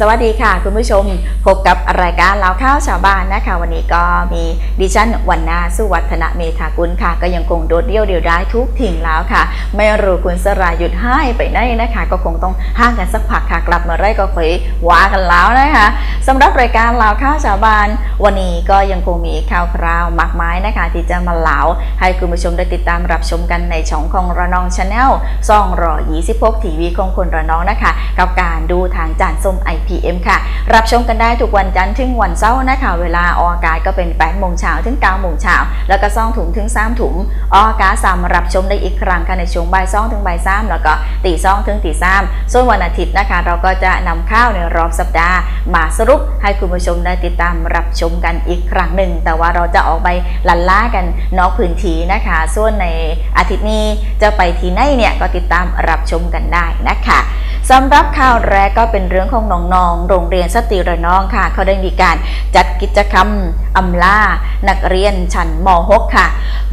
สวัสดีค่ะ คุณผู้ชมพบกับรายการเล่าข้าวชาวบ้านนะคะ วันนี้ก็มีดิฉันวันนาสุวัฒนเมธากุลค่ะ ก็ยังคงโดดเดี่ยวเดียวได้ทุกถิ่งแล้วค่ะ ไม่รู้คุณสราหยุดให้ไปไหนนะคะ ก็คงต้องห่างกันสักพักค่ะกลับมาไรก็ค่อยว่ากันแล้วนะคะสำหรับรายการเล่าข้าวชาวบ้าน วันนี้ก็ยังคงมีข่าวคราวมากมายนะคะ ที่จะมาเล่าให้คุณผู้ชมได้ติดตามรับชมกันในช่องของระนองชาแนลซ่องรอ26ทีวีของคนระนองนะคะ กับการดูทางจานส้มไอ PM ค่ะ รับชมกันได้ทุกวันจันทร์ถึงวันเสาร์นะคะเวลาออกอากาศก็เป็น8โมงเช้าถึง9โมงเช้าแล้วก็ซ่องถุงถึง3ถุงออกอากาศสามรับชมได้อีกครั้งค่ะในช่วงบ่ายซ่องถึงบ่ายสามแล้วก็ตีซ่องถึงตีสามส่วนวันอาทิตย์นะคะ เราก็จะนำข้าวในรอบสัปดาห์ มาสรุปให้คุณผู้ชมได้ติดตามรับชมกันอีกครั้งหนึ่ง แต่ว่าเราจะออกไปลันล่ากันนอกพื้นที่นะคะ ส่วนในอาทิตย์นี้จะไปที่ไหนเนี่ยก็ติดตามรับชมกันได้นะคะสำหรับข่าวแรกก็เป็นเรื่องของน้องๆโรงเรียนสตรีระนองค่ะ เขาได้มีการจัดกิจกรรมอำลา นักเรียนชั้นม .6 ค่ะ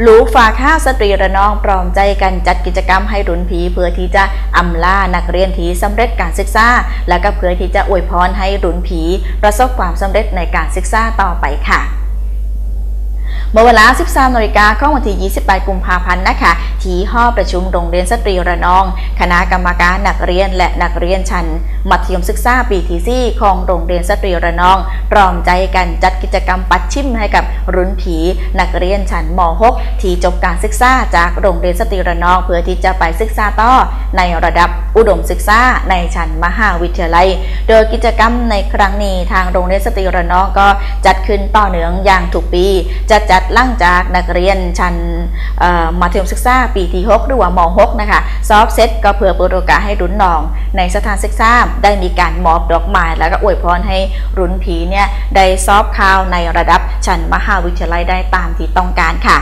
ลูกฝาข้าวสตรีระนองพร้อมใจกันจัดกิจกรรมให้รุ่นผีเพื่อที่จะอำลา นักเรียนที่สำเร็จการศึกษา และก็เพื่อที่จะอวยพรให้รุ่นผีประสบความสำเร็จในการศึกษาต่อไปค่ะ เมื่อเวลา 13นาฬิกาของวันที่ 28 กุมภาพันธ์นะคะ ที่ห้อประชุมโรงเรียนสตรีระนอง คณะกรรมการนักเรียนและนักเรียนชั้น มัธยมศึกษาปีที่ 4 ของโรงเรียนสตรีระนองร้อมใจกันจัดกิจกรรมปัดชิมให้กับรุ่นผีนักเรียนชั้นม .6 ที่จบการศึกษาจากโรงเรียนสตรีระนอง เพื่อที่จะไปศึกษาต่อในระดับอุดมศึกษาในชั้นมหาวิทยาลัย โดยกิจกรรมในครั้งนี้ทางโรงเรียนสตรีระนองก็จัดขึ้นต่อเนื่องอย่างทุกปีจะจัดลั่งจากนักเรียนชั้นมัธยมศึกษาปีที่6หรือว่าม6นะคะซอฟเซตก็เพื่อเปิดโอกาสให้รุ่นน้อง ในสถานศึกษาได้มีการมอบดอกไม้แล้วก็อวยพรให้รุ่นผีเนี่ยได้ซอฟข่าวในระดับชั้นมหาวิทยาลัยได้ตามที่ต้องการค่ะ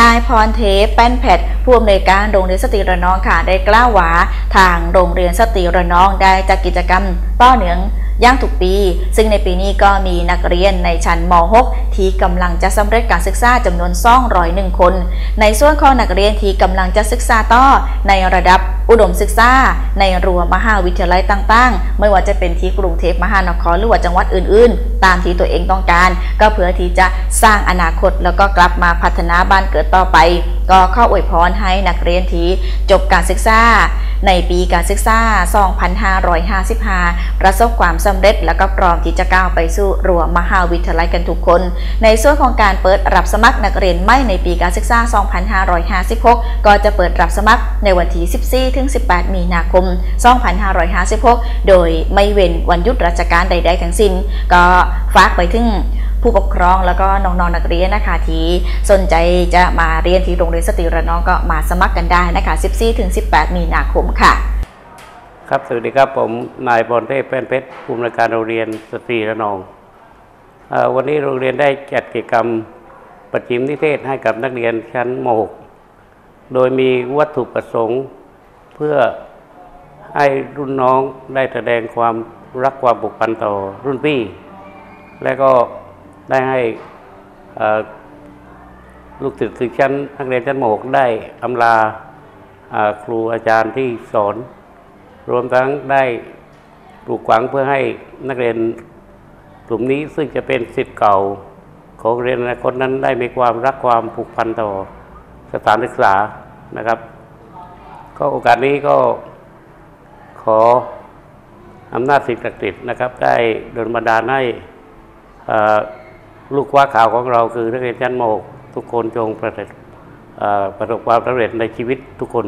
นายพรเทพแป้นแพทผู้อำนวยการโรงเรียนสตรีระนองค่ะได้กล่าวว่าทางโรงเรียนสตรีระนองได้จัดกิจกรรมต่อเนือง ย่างทุกปี ซึ่งในปีนี้ก็มีนักเรียนในชั้นม .6 ที่กำลังจะสำเร็จการศึกษาจำนวน201คน ในส่วนของนักเรียนที่กำลังจะศึกษาต่อในระดับอุดมศึกษา ในรั้วมหาวิทยาลัยต่างๆ ไม่ว่าจะเป็นที่กรุงเทพมหานครหรือว่าจังหวัดอื่นๆ ตามที่ตัวเองต้องการ ก็เพื่อที่จะสร้างอนาคตแล้วก็กลับมาพัฒนาบ้านเกิดต่อไป ก็ข้ออวยพรให้นักเรียนที่จบการศึกษา ในปีการศึกษา 2555 ประสบความสำเร็จแล้วก็พร้อมที่จะก้าวไปสู่รั้วมหาวิทยาลัยกันทุกคน ในส่วนของการเปิดรับสมัครนักเรียนไม่ในปีการศึกษา 2556 ก็จะเปิดรับสมัครในวันที่14ถึง18 มีนาคม 2556 โดยไม่เว้นวันหยุดราชการใด ๆ ทั้งสิ้น ก็ฝากไปถึง ผู้ปกครองแล้วก็น้องๆนักเรียนนะคะที่สนใจจะมาเรียนที่โรงเรียนสตรีระนองก็มาสมัครกันได้นะคะ 14ถึง18 มีนาคมค่ะ ครับสวัสดีครับผมนายบอลเทพแป้นเพชรผู้อำนวยการโรงเรียนสตรีระนองอวันนี้โรงเรียนได้จัดกิจกรรมประชิมนิเทศให้กับนักเรียนชั้นม .6 โดยมีวัตถุประสงค์เพื่อให้รุ่นน้องได้แสดงความรักความผูกพันต่อรุ่นพี่ และก็ ได้ให้ลูกศิษย์คือชั้นนักเรียนชั้นม .6 ได้อำลาครูอาจารย์ที่สอน รวมทั้งได้ปลูกฝังเพื่อให้นักเรียนกลุ่มนี้ซึ่งจะเป็นสิทธิ์เก่าของเรียนอนาคตนั้นได้มีความรักความผูกพันต่อสถานศึกษานะครับ ก็โอกาสนี้ก็ขออำนาจสิ่งศักดิ์สิทธิ์นะครับ ได้ดลบันดาลให้ ลูกว่าข่าวของเราคือนักเรียนชั้นม .6 ทุกคนจงประสบประสบความสำเร็จในชีวิตทุกคน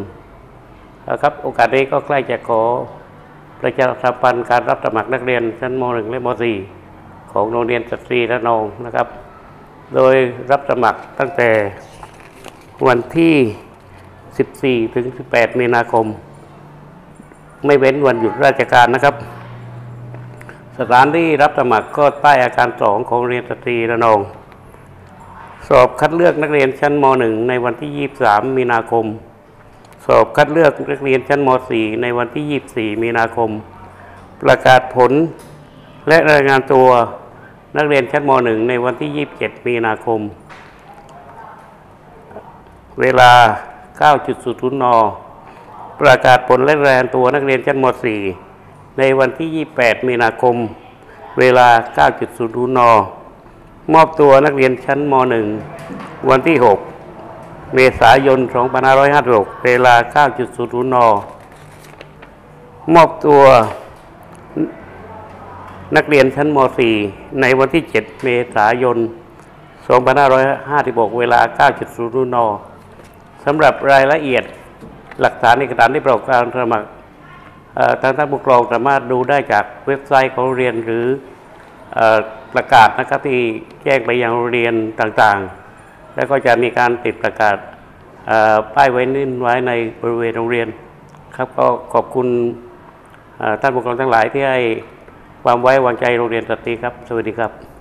นะครับโอกาสนี้ก็ใกล้จะขอประชาสัมพันธ์การรับสมัครนักเรียนชั้นม .1 และม .4 ของโรงเรียนสตรีระนองนะครับ โดยรับสมัครตั้งแต่วันที่ 14 ถึง 18 มีนาคม ไม่เว้นวันหยุดราชการนะครับ สถานที่รับสมัครก็ใต้อาคารสองของโรงเรียนสตรีระนอง สอบคัดเลือกนักเรียนชั้นม .1 ในวันที่ 23 มีนาคม สอบคัดเลือกนักเรียนชั้นม .4 ในวันที่ 24 มีนาคม ประกาศผล และรายงานตัวนักเรียนชั้นม .1 ในวันที่ 27 มีนาคม เวลา 9.00น ประกาศผลและรายงานตัวนักเรียนชั้นม .4 ในวันที่ 28 มีนาคม เวลา 9.00 น มอบตัวนักเรียนชั้นม .1 วันที่ 6 เมษายน 2556 เวลา 9.00 น มอบตัวนักเรียนชั้นม .4 ในวันที่ 7 เมษายน 2556 เวลา 9.00 น สำหรับรายละเอียดหลักฐานเอกสารที่ประกอบการสมัคร ทางท่านผู้ปกครองสามารถดูได้จากเว็บไซต์ของโรงเรียนหรืออประกาศนะครับที่แจ้งไปยังโรงเรียนต่างๆ แล้วก็จะมีการติดประกาศป้ายไว้นิ่นไว้ในบริเวณโรงเรียน ครับก็ขอบคุณท่านผู้ปกครองทั้งหลายที่ให้ความไว้วางใจโรงเรียนสตรีครับ สวัสดีครับ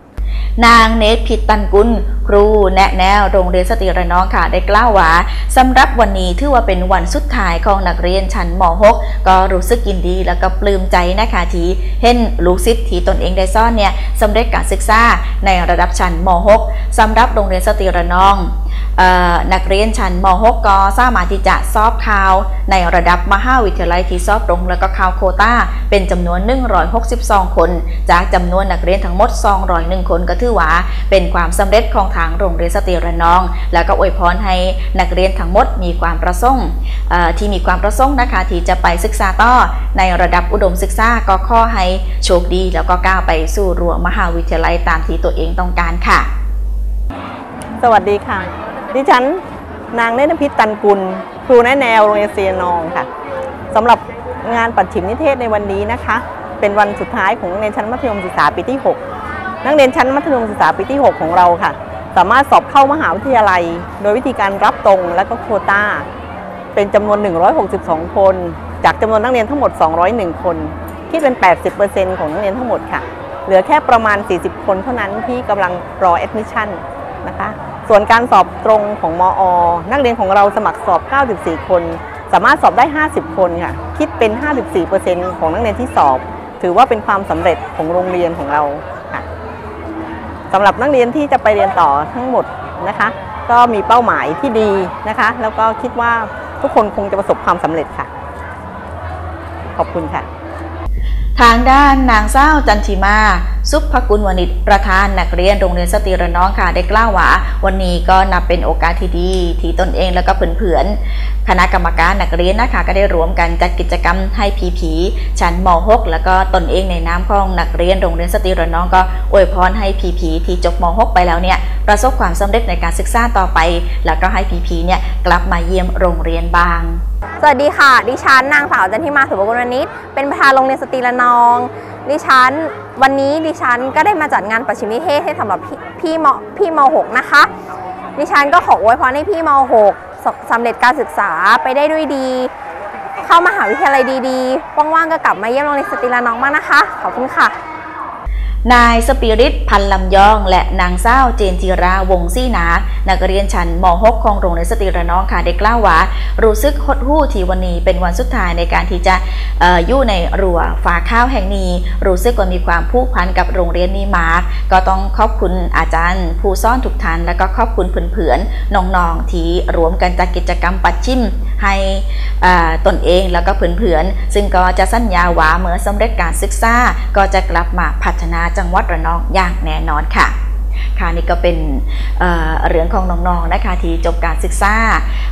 นางเนธพิตตันกุลครูแนะแนวโรงเรียนสตรีระนองค่ะได้กล่าวว่าสำหรับวันนี้ถือว่าเป็นวันสุดท้ายของนักเรียนชั้นม .6 ก็รู้สึกยินดีแล้วก็ปลื้มใจนะคะที่เห็นลูกศิษย์ที่ตนเองได้ซ่อนเนี่ยสำเร็จการศึกษาในระดับชั้นม .6 สำหรับโรงเรียนสตรีระนอง นักเรียนชั้นม .6 ก็สามารถที่จะสอบข่าว ในระดับมหาวิทยาลัยที่สอบตรงแล้วก็ข่าวโคต้าเป็นจำนวน 162 คน จากจำนวนนักเรียนทั้งหมด 201 คนก็ถือว่า เป็นความสำเร็จของทางโรงเรียนสตรีระนอง แล้วก็อวยพรให้นักเรียนทั้งหมดมีความประสงค์ที่มีความประสงค์นะคะที่จะไปศึกษาต่อในระดับอุดมศึกษาก็ขอให้โชคดี แล้วก็ก้าวไปสู่รั้วมหาวิทยาลัยตามที่ตัวเองต้องการค่ะ สวัสดีค่ะ ดิฉันนางเนตรพิษตันกุล ครูแนแนวโรงเรียนเซียนองค่ะสำหรับงานปัดฉิมนิเทศในวันนี้นะคะ เป็นวันสุดท้ายของนักเรียนชั้นมัธยมศึกษาปีที่ 6 นักเรียนชั้นมัธยมศึกษาปีที่ 6 ของเราค่ะ สามารถสอบเข้ามหาวิทยาลัย โดยวิธีการรับตรงและก็โควต้า เป็นจำนวน 162 คน จากจำนวนนักเรียนทั้งหมด 201 คนคิดเป็น 80%ของนักเรียนทั้งหมดค่ะ เหลือแค่ประมาณ 40 คนเท่านั้นที่กำลังรอ admission นะคะ ส่วนการสอบตรงของมอ นักเรียนของเราสมัครสอบ 94 คน สามารถสอบได้ 50 คนค่ะ คิดเป็น 54%ของนักเรียนที่สอบ ถือว่าเป็นความสำเร็จของโรงเรียนของเราค่ะสำหรับนักเรียนที่จะไปเรียนต่อทั้งหมดนะคะ ก็มีเป้าหมายที่ดีนะคะ แล้วก็คิดว่าทุกคนคงจะประสบความสำเร็จค่ะ ขอบคุณค่ะ ทางด้านนางเศร้าวจันทิมา สุภกุลวณิชประธานนักเรียนโรงเรียนสตรีระน้องค่ะ ได้กล่าวว่า วันนี้ก็นับเป็นโอกาสที่ดีที่ตนเองแล้วก็เพื่อนๆคณะกรรมการนักเรียนนะคะก็ได้รวมกันจัดกิจกรรมให้ผีผีชั้นม .6 แล้วก็ตนเองในนามของนักเรียนโรงเรียนสตรีระน้องก็อวยพรให้ผีผีที่จบม .6 ไปแล้วเนี่ยประสบความสำเร็จในการศึกษาต่อไป แล้วก็ให้ผีผีเนี่ยกลับมาเยี่ยมโรงเรียนบาง สวัสดีค่ะ ดิฉันนางสาวจันทิมาสุภกุลวณิชเป็นประธานโรงเรียนสตรีละนอง ดิฉันวันนี้ดิฉันก็ได้มาจัดงานประชิมนิเทศให้สำหรับพี่พี่มพี่ม .6 นะคะ ดิฉันก็ขออวยพรให้พี่ม .6 สสำเร็จการศึกษาไปได้ด้วยดี เข้ามหาวิทยาลัยดีๆ ว่างๆก็กลับมาเยี่ยมโรงเรียนสตรีละน้องมากนะคะ ขอบคุณค่ะ นายสปิริตพันลำยอง และนางเศร้าเจนจิราวงซี่นา นักเรียนชั้นม .6 ของโรงเรียนสตรีระนองค่ะได้กล่าวว่า รู้สึกหดหู่ที่วันนี้เป็นวันสุดท้ายในการที่จะอออยู่ในรั้วฝาข้าวแห่งนี้ รู้สึกว่ามีความผูกพันกับโรงเรียนนี้มากก็ต้องขอบคุณอาจารย์ ผู้ซ่อนทุกท่านและก็ขอบคุณเพื่อนๆน้องๆที่รวมกันจัดกิจกรรมปัดชิม ให้ตนเองแล้วก็เพื่อนๆซึ่งก็จะสัญญาว่าเมื่อสำเร็จการศึกษาก็จะกลับมาพัฒนาจังหวัดระนองอย่างแน่นอนค่ะค่ะนี่ก็เป็นเเรื่องของน้องๆนะคะที่จบการศึกษา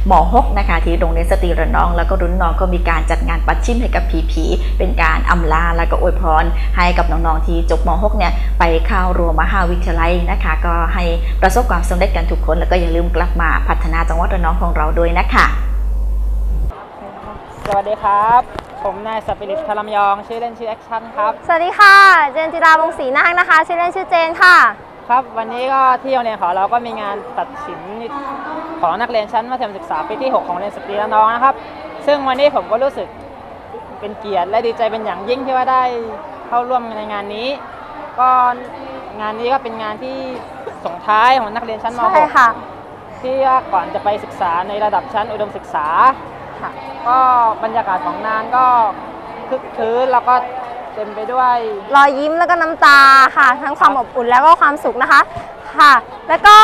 หมอหกนะคะที่โรงเรียนสตรีระนอง แล้วก็รุ่นน้องก็มีการจัดงานปัดชิมให้กับผีผีๆเป็นการอำลาแล้วก็อวยพรให้กับน้องๆที่จบหมอหกเนี่ยไปเข้ารัวมหาวิทยาลัยนะคะ ก็ให้ประสบความสำเร็จกันทุกคน แล้วก็อย่าลืมกลับมาพัฒนาจังหวัดระนองของเราด้วยนะคะ สวัสดีครับ ผมนายสปิริตพลำยอง ชื่อเล่นชื่อแอคชั่นครับ สวัสดีค่ะ เจนจิราวงศรีนาคนะคะ ชื่อเล่นชื่อเจนค่ะ ครับ วันนี้ก็ที่โรงเรียนของเราก็มีงานตัดสินของนักเรียนชั้นมัธยมศึกษาปีที่ 6 ของโรงเรียนสตรีระนองนะครับ ซึ่งวันนี้ผมก็รู้สึกเป็นเกียรติและดีใจเป็นอย่างยิ่งที่ว่าได้เข้าร่วมในงานนี้ ก็งานนี้ก็เป็นงานที่ส่งท้ายของนักเรียนชั้นม ใช่ค่ะ .6 ที่ว่าก่อนจะไปศึกษาในระดับชั้นอุดมศึกษา ค่ะ ก็บรรยากาศของงานก็คึกคืนแล้วก็เต็มไปด้วยรอยยิ้มแล้วก็น้ำตาค่ะ ทั้งความอบอุ่นแล้วก็ความสุขนะคะค่ะ แล้วก็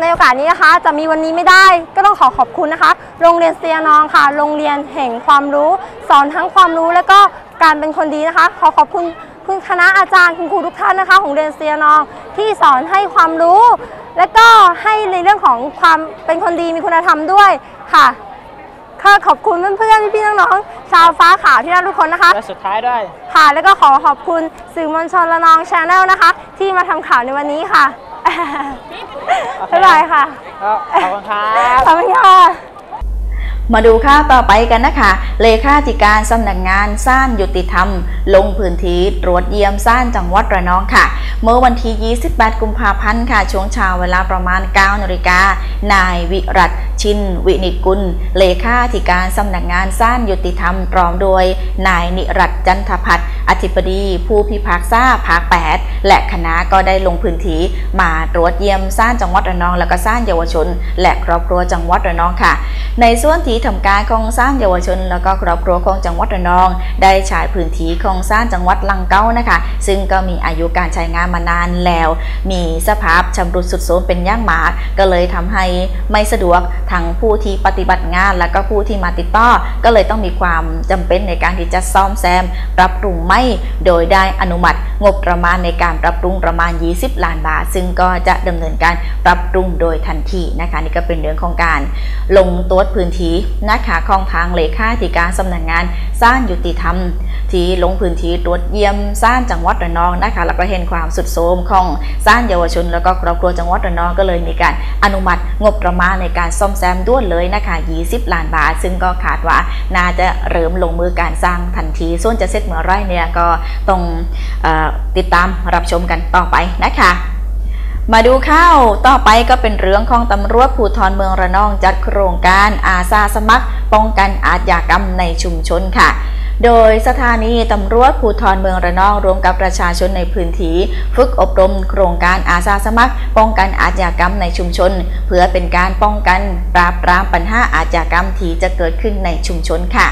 ในโอกาสนี้นะคะ จะมีวันนี้ไม่ได้ก็ต้องขอขอบคุณนะคะ โรงเรียนเซียนองค่ะ โรงเรียนแห่งความรู้ สอนทั้งความรู้แล้วก็การเป็นคนดีนะคะ ขอขอบคุณคุณคณะอาจารย์คุณครูทุกท่านนะคะ ของเรียนเซียนองที่สอนให้ความรู้ และก็ให้ในเรื่องของความเป็นคนดีมีคุณธรรมด้วยค่ะ ค่ะขอบคุณเพื่อนๆพี่ๆน้องๆชาวฟ้าขาวที่รักทุกคนนะคะ และสุดท้ายด้วย ค่ะแล้วก็ขอขอบคุณสื่อมวลชนละนองชาแนลนะคะ ที่มาทำข่าวในวันนี้ค่ะโอเคบ๊ายบายค่ะก็ขอบคุณครับ ขอบคุณค่ะ มาดูข่าวต่อไปกันนะคะ เลขาธิการสำนักงานสร้างยุติธรรม ลงพื้นที่ตรวจเยี่ยมสร้างจังหวัดระนองค่ะ เมื่อวันที่ 28 กุมภาพันธ์ค่ะ ช่วงเช้าเวลาประมาณ 9นาฬิกานายวิรัต ชิน วินิจกุล เลขาธิการสำนักงานสร้างยุติธรรมรอมโดย นายนิรัตจันทพัฒน์อธิบดีผู้พิพากษาภาค 8 และคณะก็ได้ลงพื้นที่มาตรวจเยี่ยมสร้างจังหวัดระนอง และก็สร้างเยาวชน และครอบครัวจังหวัดระนองค่ะ ในส่วนที่ทำการของสร้างเยาวชน และก็ครอบครัวของจังหวัดระนอง ได้ฉายพื้นที่ของสร้างจังหวัดลังเก้านะคะ ซึ่งก็มีอายุการใช้งานมานานแล้ว มีสภาพชำรุดสุดโทรมเป็นย่างหมากก็เลยทำให้ไม่สะดวกทั้งผู้ที่ปฏิบัติงาน และก็ผู้ที่มาติดต่อ ก็เลยต้องมีความจำเป็นในการที่จะซ่อมแซมปรับปรุงไม่ โดยได้อนุมัติงบประมาณในการปรับปรุงประมาณ 20 ล้านบาท ซึ่งก็จะดำเนินการปรับปรุงโดยทันทีนะคะนี่ก็เป็นเรื่องของการลงตรวจพื้นที่นะคะของทางเลขาธิการสำนักงานสร้างยุติธรรม ที่ลงพื้นที่ตรวจเยี่ยมสร้างจังหวัดระนองนะคะแล้วก็เห็นความสุดโทมของสร้างเยาวชน แล้วก็ครอบครัวจังหวัดระนองก็เลยมีการอนุมัติงบประมาณในการซ่อมแซมด้วนเลยนะคะ 20 ล้านบาท ซึ่งก็คาดว่าน่าจะเริ่มลงมือการสร้างทันที ส่วนจะเสร็จเมื่อไรเนี่ยก็ต้องออติดตามรับชมกันต่อไปนะคะมาดูข้าวต่อไปก็เป็นเรื่องของตำรวจภูธรเมืองระนองจัดโครงการอาสาสมัคร ป้องกันอาชญากรรมในชุมชนค่ะ โดยสถานีตำรวจภูธรเมืองระนองรวมกับประชาชนในพื้นที่ฝึกอบรมโครงการอาสาสมัคร ป้องกันอาชญากรรมในชุมชน เพื่อเป็นการป้องกันปราบปรามปัญหาอาชญากรรมที่จะเกิดขึ้นในชุมชนค่ะ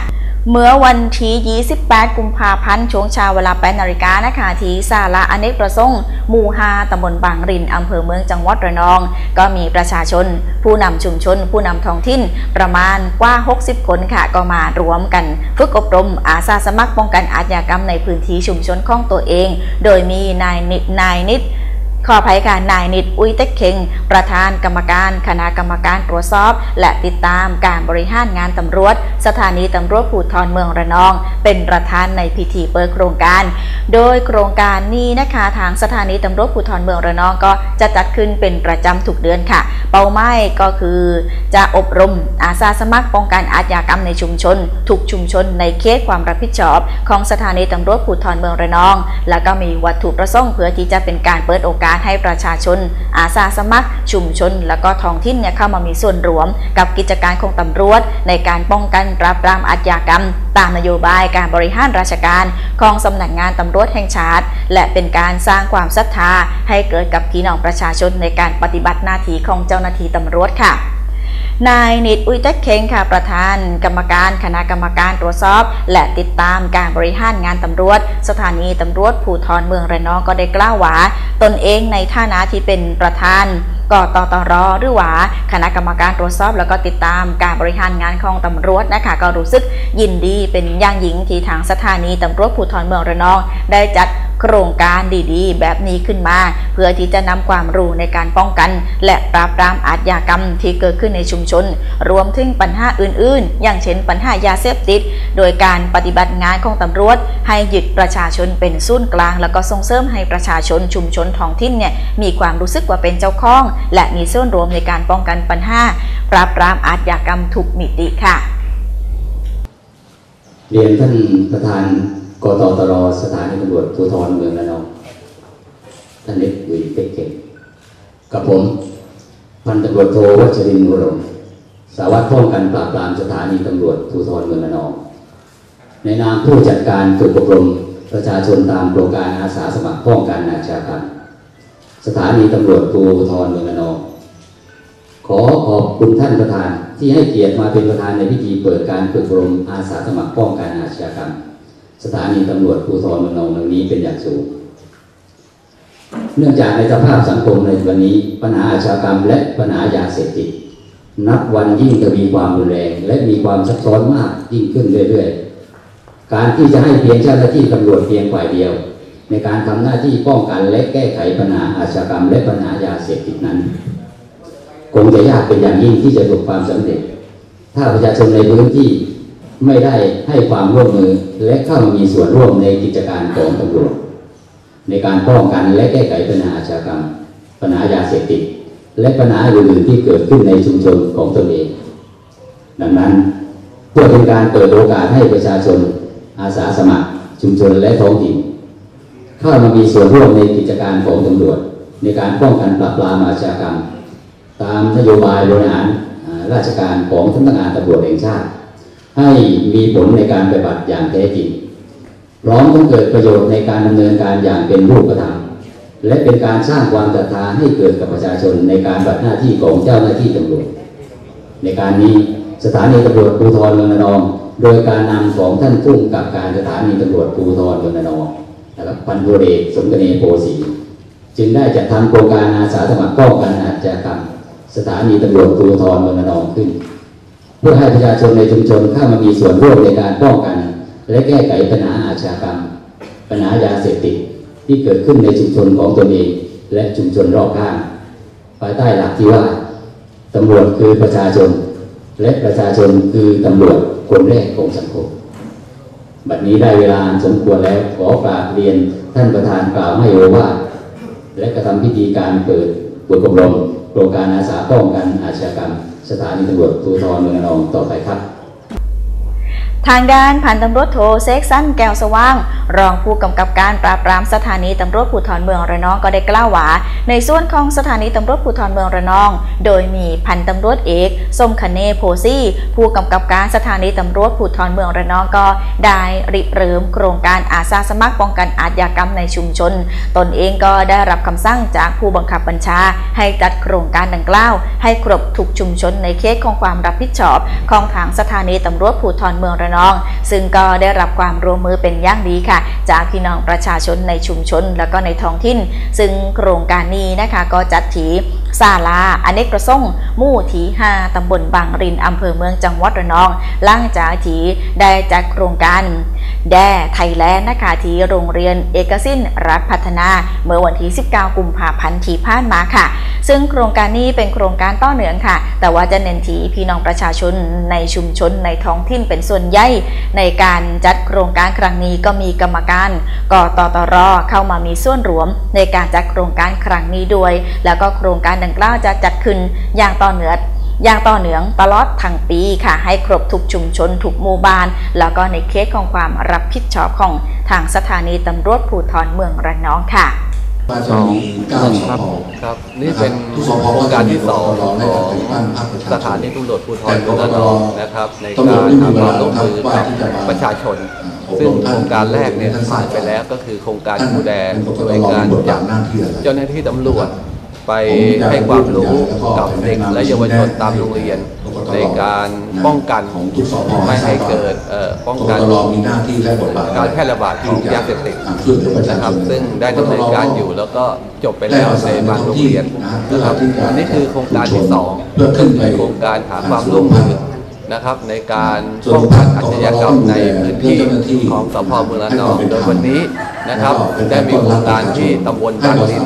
เมื่อวันที่ 28 กุมภาพันธ์ช่วงเช้าเวลา 8 นาฬิกานะคะที่ศาลาอเนกประสงค์หมู่5ตำบลบางริน อำเภอเมืองจังหวัดระนอง ก็มีประชาชน ผู้นำชุมชน ผู้นำท้องถิ่น ประมาณกว่า 60 คนค่ะ ก็มารวมกัน ฝึกอบรมอาสาสมัครป้องกันอาชญากรรมในพื้นที่ชุมชนของตัวเอง โดยมีนายนิดนายนิด ขออภัยค่ะนายนิดอุ้ยเต็กเคงประธานกรรมการคณะกรรมการตรวจสอบ และติดตามการบริหารงานตำรวจ สถานีตำรวจภูธรเมืองระนอง เป็นประธานในพิธีเปิดโครงการ โดยโครงการนี้นะคะทางสถานีตำรวจภูธรเมืองระนองก็จะจัดขึ้นเป็นประจำทุกเดือนค่ะ เป้าหมายก็คือจะอบรมอาสาสมัครป้องกันอาชญากรรมในชุมชนทุกชุมชนในเขตความรับผิดชอบ ของสถานีตำรวจภูธรเมืองระนอง แล้วก็มีวัตถุประสงค์เพื่อที่จะเป็นการเปิดโอกาสให้ประชาชน อาสาสมัคร ชุมชน และก็ท้องถิ่นเนี่ยเข้ามามีส่วนร่วม กับกิจการของตำรวจ ในการป้องกันปราบปรามอาชญากรรม ตามนโยบายการบริหารราชการของสำนักงานตำรวจแห่งชาติ และเป็นการสร้างความศรัทธาให้เกิดกับพี่น้องประชาชนในการปฏิบัติหน้าที่ของเจ้าหน้าที่ตำรวจค่ะ นายนิดอุยเต็กเคงค่ะประธานกรรมการคณะกรรมการตรวจสอบ และติดตามการบริหารงานตำรวจ สถานีตำรวจภูธรเมืองระนองก็ได้กล่าวว่า ตนเองในฐานะที่เป็นประธานกตตรหรือว่าคณะกรรมการตรวจสอบ แล้วก็ติดตามการบริหารงานของตำรวจนะคะก็รู้สึกยินดีเป็นอย่างยิ่งที่ทางสถานีตำรวจภูธรเมืองระนอง ได้จัด โครงการดีๆ แบบนี้ขึ้นมา เพื่อที่จะนำความรู้ในการป้องกัน และปราบปรามอาชญากรรมที่เกิดขึ้นในชุมชน รวมถึงปัญหาอื่นๆ อย่างเช่นปัญหายาเสพติด โดยการปฏิบัติงานของตำรวจ ให้ยึดประชาชนเป็นศูนย์กลาง แล้วก็ส่งเสริมให้ประชาชนชุมชนท้องถิ่นเนี่ยมีความรู้สึกว่าเป็นเจ้าของ และมีส่วนรวมในการป้องกันปัญหาปราบปรามอาชญากรรมทุกมิติค่ะ เรียนท่านประธาน กตตรสถานีตำรวจภูธรเมืองระนองท่านเล็กวิเป็กเก่งกับผม พันตำรวจโทวัชรินทร์วรงค์สารวัตรป้องกันปราบปรามสถานีตำรวจภูธรเมืองระนอง ในนามผู้จัดการฝึกอบรมประชาชนตามโครงการอาสาสมัครป้องกันอาชญากรรมสถานีตำรวจภูธรเมืองระนองขอขอบคุณท่านประธานที่ให้เกียรติมาเป็นประธานในพิธีเปิดการฝึกอบรมอาสาสมัครป้องกันอาชญากรรม สถานีตำรวจภูธรเมืองนองดังนี้เป็นอย่างสูง เนื่องจากในสภาพสังคมในวันนี้ ปัญหาอาชญากรรม และปัญหายาเสพติดนับวันยิ่งทวีความรุนแรง และมีความซับซ้อนมากยิ่งขึ้นเรื่อยๆ การที่จะให้เพียงเจ้าหน้าที่ตำรวจเพียงฝ่ายเดียว ในการทำหน้าที่ป้องกันและแก้ไขปัญหาอาชญากรรม และปัญหายาเสพติดนั้นคงจะยากเป็นอย่างยิ่งที่จะประสบความสำเร็จ ถ้าประชาชนในพื้นที่ ไม่ได้ให้ความร่วมมือและเข้ามามีส่วนร่วมในกิจการของตำรวจในการป้องกันและแก้ไขปัญหาอาชญากรรม ปัญหายาเสพติด และปัญหาอื่นๆที่เกิดขึ้นในชุมชนของตนเอง ดังนั้นเพื่อเป็นการเปิดโอกาสให้ประชาชน อาสาสมัคร ชุมชนและท้องถิ่นเข้ามามีส่วนร่วมในกิจการของตำรวจ ในการป้องกันปราบปรามอาชญากรรม ตามนโยบายบริหารราชการของสำนักงานตำรวจแห่งชาติ ให้มีผลในการปฏิบัติอย่างแท้จริงพร้อมทั้งเกิดประโยชน์ในการดำเนินการอย่างเป็นรูปธรรมและเป็นการสร้างความศรัทธาให้เกิดกับประชาชนในการปฏิบัติหน้าที่ของเจ้าหน้าที่ตำรวจในการนี้สถานีตำรวจภูธรเมืองนองโดยการนำของท่านผู้กำกับการสถานีตำรวจภูธรเมืองนองนะครับพันธุเอกสมกเนโพสีจึงได้จัดทำโครงการอาสาสมัครป้องกันอาชญากรรมสถานีตำรวจภูธรเมืองนองขึ้น พื่อให้ประชาชนในชุมชนเข้ามามีส่วนร่วมในการป้องกัน และแก้ไขปัญหาอาชญากรรม ปัญหายาเสพติดที่เกิดขึ้นในชุมชนของตนเอง และชุมชนรอบข้างภายใต้หลักที่ว่าตำรวจคือประชาชน และประชาชนคือตำรวจคนแรกของสังคมบัดนี้ได้เวลาสมควรแล้วขอกราบเรียนท่านประธานกล่าวให้โอวาและกระทำพิธีการเปิดบทอบรมโครงการอาสาป้องกันอาชญากรรม สถานีตำรวจภูธรเมืองระนองต่อไปครับ ทางด้านพันตำรวจโทเซกซันแก้วสว่าง รองผู้กำกับการปราบปรามสถานีตำรวจภูธรเมืองระนองก็ได้กล่าวว่าในส่วนของสถานีตำรวจภูธรเมืองระนอง โดยมีพันตำรวจเอกสมคเนโพซี่ ผู้กำกับการสถานีตำรวจภูธรเมืองระนองก็ได้ริเริ่มโครงการอาสาสมัครป้องกันอาชญากรรมในชุมชน ตนเองก็ได้รับคำสั่งจากผู้บังคับบัญชา ให้จัดโครงการดังกล่าว ให้ครบทุกชุมชนในเขตของความรับผิดชอบ ของทางสถานีตำรวจภูธรเมืองระนองซึ่งก็ได้รับความร่วมมือเป็นอย่างดีค่ะ จากพี่น้องประชาชนในชุมชน และก็ในท้องถิ่น ซึ่งโครงการนี้นะคะก็จัดถีศาลาอเนกประสงค์มู่ที่5ตำบลบางรินอำเภอเมืองจังหวัดระนองล่างจากถีได้จัดโครงการ แด่ไทยแลนด์นะคะที่โรงเรียนเอกสินรัฐพัฒนา เมื่อวันที่ 19 กุมภาพันธ์ที่ผ่านมาค่ะ ซึ่งโครงการนี้เป็นโครงการต่อเนื่องค่ะ แต่ว่าจะเน้นที่พี่น้องประชาชนในชุมชนในท้องถิ่นเป็นส่วนใหญ่ในการจัดโครงการครั้งนี้ก็มีกรรมการกตตรเข้ามามีส่วนร่วมในการจัดโครงการครั้งนี้ด้วย แล้วก็โครงการดังกล่าวจะจัดขึ้นอย่างต่อเนื่องอย่างต่อเนื่องตลอดทั้งปีค่ะ ให้ครบทุกชุมชนทุกหมู่บ้าน แล้วก็ในเคสของความรับผิดชอบของทางสถานีตำรวจภูธรเมืองระนองค่ะว่าจะมีเก้าสพครับนี่เป็นทุกสพโครงการที่สองก็ขจะองแต่งตั้งพรรคประชาชนสถานีตำรวจภูธรแต่เมืองระนองนะครับในตำรวกาจรไม่มีทำเวควาลามร่วมมือว่ากับที่จะมาประชาชนอบซึ่งรมโคท่านรงการแรกเนี่ยท่านทราผ่าบนไปแล้วก็คือโครงการท่านดูแลเป็นปกโดตยรการมีบทจับาดทหน้าที่อะไรเจ้าหน้าที่ตำรวจ ไปให้ความรู้กับเด็กและเยาวชนตามโรงเรียนในการป้องกันไม่ให้เกิดเอ่อป้องกันมีหน้าที่และบทบาทการแพร่ระบาดของยาเสพติดนะครับ ซึ่งได้ดำเนินการอยู่แล้วก็จบไปแล้วในบางโรงเรียนนะครับอันนี้คือโครงการที่สองเพื่อขึ้นไปโครงการหาความร่วมมือนะครับในการป้องกันอาชญากรรมในพื้นที่ของสพเมืองระนองโดยวันนี้ นะครับ ได้มีโครงการที่ตำบลบางลิน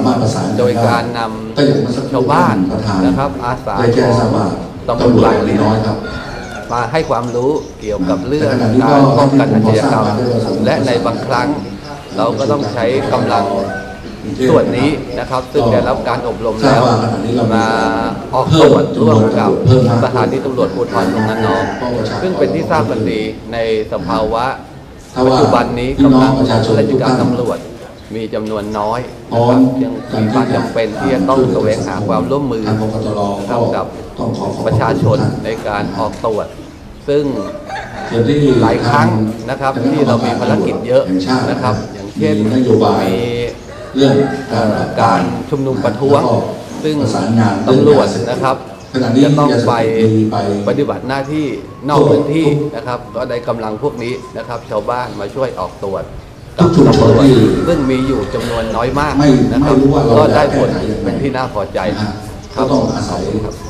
โดยการนก็อย่างเมื่อสักคำรู่ชาวบ้านประธานนะครับ อาสาได้ขแจ้งองทราบว่าตำบลตำรวจบางลินน้อยครับมาให้ความรู้เกี่ยวกับเรื่องในขณะนี้ก็การป้องกันอาชญากรรม และในบางครั้งเราก็ต้องใช้กำลังส่วนนี้นะครับซึ่งได้รับการอบรมแล้วมาออกตรวจร่วมกับสถานีตำรวจภูธรเมืองระนองซึ่งเป็นที่ทราบกันดีในสภาวะ ปัจจุบันนี้กำลังราชการตำรวจมีจำนวนน้อยนะครับยังมีความจำเป็นที่จะต้องแสวงหาความร่วมมือทางกตรนะครับกับต้องขอขอบประชาชนท่ในการออกตรวจ ซึ่งส่วนที่หลายครั้งนะครับที่เรามีภารกิจเยอะนะครับ อย่างเช่นมีนโยบายมีเรื่องเอ่อการชุมนุมประท้วง ซึ่งประสานงานตำรวจนะครับ ขณะนี้จะต้องไปมีไปปฏิบัติหน้าที่นอกพื้นที่นะครับ ก็ได้กำลังพวกนี้นะครับ ชาวบ้านมาช่วยออกตรวจกับทุกชุมชนตำรวจที่ซึ่งมีอยู่จำนวนน้อยมากไม่นะครับไม่รู้ว่าเราก็ได้ผลจะแก้ไขยังไงเป็นที่น่าพอใจนะฮะครัก็บต้องอาศัยขอให้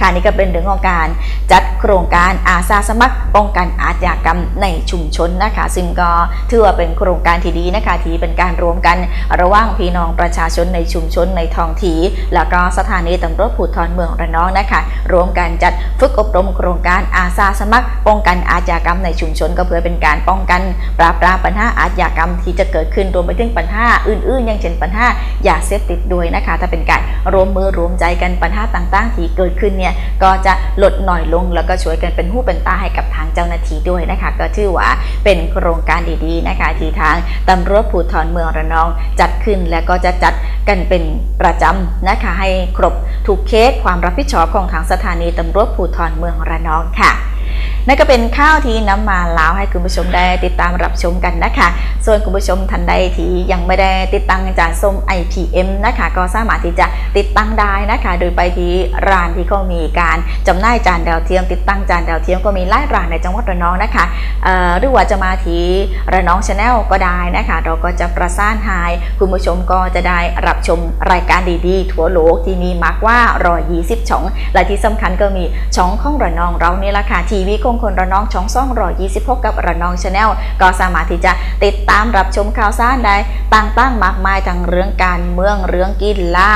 ค่ะนี่ก็เป็นเรื่องของการจัดโครงการอาสาสมัครป้องกันอาชญากรรมในชุมชนนะคะ ซึ่งก็ถือว่าเป็นโครงการที่ดีนะคะที่เป็นการรวมกันระหว่างพี่น้องประชาชนในชุมชนในท้องที่แล้วก็สถานีตำรวจภูธรเมืองระนองนะคะรวมกันจัดฝึกอบรมโครงการอาสาสมัคร ป้องกันอาชญากรรมในชุมชน ก็เพื่อเป็นการป้องกัน ปราบปรามปัญหาอาชญากรรมที่จะเกิดขึ้นรวมไปถึงปัญหาอื่นๆ อย่างเช่นปัญหายาเสพติดด้วยนะคะ ถ้าเป็นการรวมมือรวมใจกันปัญหาต่างๆ ที่เกิดขึ้นเนี่ยก็จะลดหน่อยลงแล้วก็ช่วยกันเป็นหูเป็นตาให้กับทางเจ้าหน้าที่ด้วยนะคะก็ชื่อว่าเป็นโครงการดีๆนะคะที่ทางตำรวจภูธรเมืองระนองจัดขึ้นและก็จะจัดกันเป็นประจำนะคะให้ครบถูกเคสความรับผิดชอบของทางสถานีตำรวจภูธรเมืองระนองค่ะ นั่นก็เป็นข้าวที่น้ำมาลาวให้คุณผู้ชมได้ติดตามรับชมกันนะคะ ส่วนคุณผู้ชมท่านใดที่ยังไม่ได้ติดตั้งจานส้ม IPM นะคะ ก็สามารถที่จะติดตั้งได้นะคะ โดยไปที่ร้านที่เขามีการจำหน่ายจานดาวเทียม ติดตั้งจานดาวเทียมก็มีหลายร้านในจังหวัดระนองนะคะเอ่อหรือว่าจะมาที่ระนองชาแนลก็ได้นะคะ เราก็จะประสานหายคุณผู้ชมก็จะได้รับชมรายการดีๆ ทั่วโลกที่มีมากกว่า120ช่องและที่สำคัญก็มีช่องของระนองเรานี่แหละค่ะทีวีของคนระนองช่องซ่อง126กับระนองชาแนลก็สามารถที่จะติดตามรับชมข่าวสารได้ต่างๆมากมายทั้งเรื่องการเมืองเรื่องกีฬา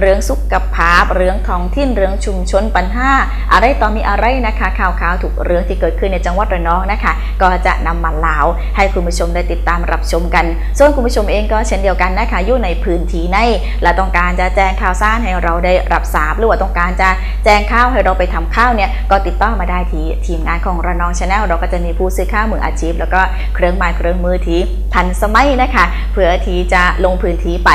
เรื่องสุขภาพ เรื่องท้องถิ่นเรื่องชุมชนปัญหาอะไรต่อมีอะไรนะคะ ข่าวๆถูกเรื่องที่เกิดขึ้นในจังหวัดระนองนะคะ ก็จะนำมาเล่าให้คุณผู้ชมได้ติดตามรับชมกัน ส่วนคุณผู้ชมเองก็เช่นเดียวกันนะคะอยู่ในพื้นที่ในและต้องการจะแจ้งข่าวสารให้เราได้รับทราบหรือว่าต้องการจะแจ้งข่าวให้เราไปทำข้าวเนี่ยก็ติดต่อมาได้ที่ทีมงานของระนองชาแนลเราก็จะมีผู้ซื้อข้าวมืออาชีพ แล้วก็เครื่องไม้เครื่องมือที่ทันสมัยนะคะเพื่อที่จะลงพื้นที่ไป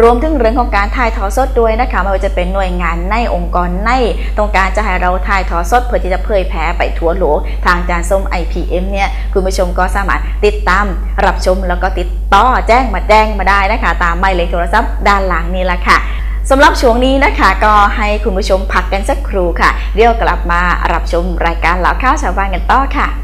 รวมถึงเรื่องของการถ่ายทอดสดด้วยนะคะไม่ว่าจะเป็นหน่วยงานในองค์กรในต้องการจะให้เราถ่ายทอดสดเพื่อที่จะเผยแพร่ไปทั่วโลกทางจานส้ม IPM เนี่ยคุณผู้ชมก็สามารถติดตามรับชมแล้วก็ติดต่อแจ้งมาแจ้งมาได้นะคะ ตามหมายเลขโทรศัพท์ด้านหลังนี้ละค่ะ สำหรับช่วงนี้นะคะ ก็ให้คุณผู้ชมพักกันสักครู่ค่ะ เดี๋ยวกลับมารับชมรายการเหล่าข้าวชาวบ้านกันต่อค่ะ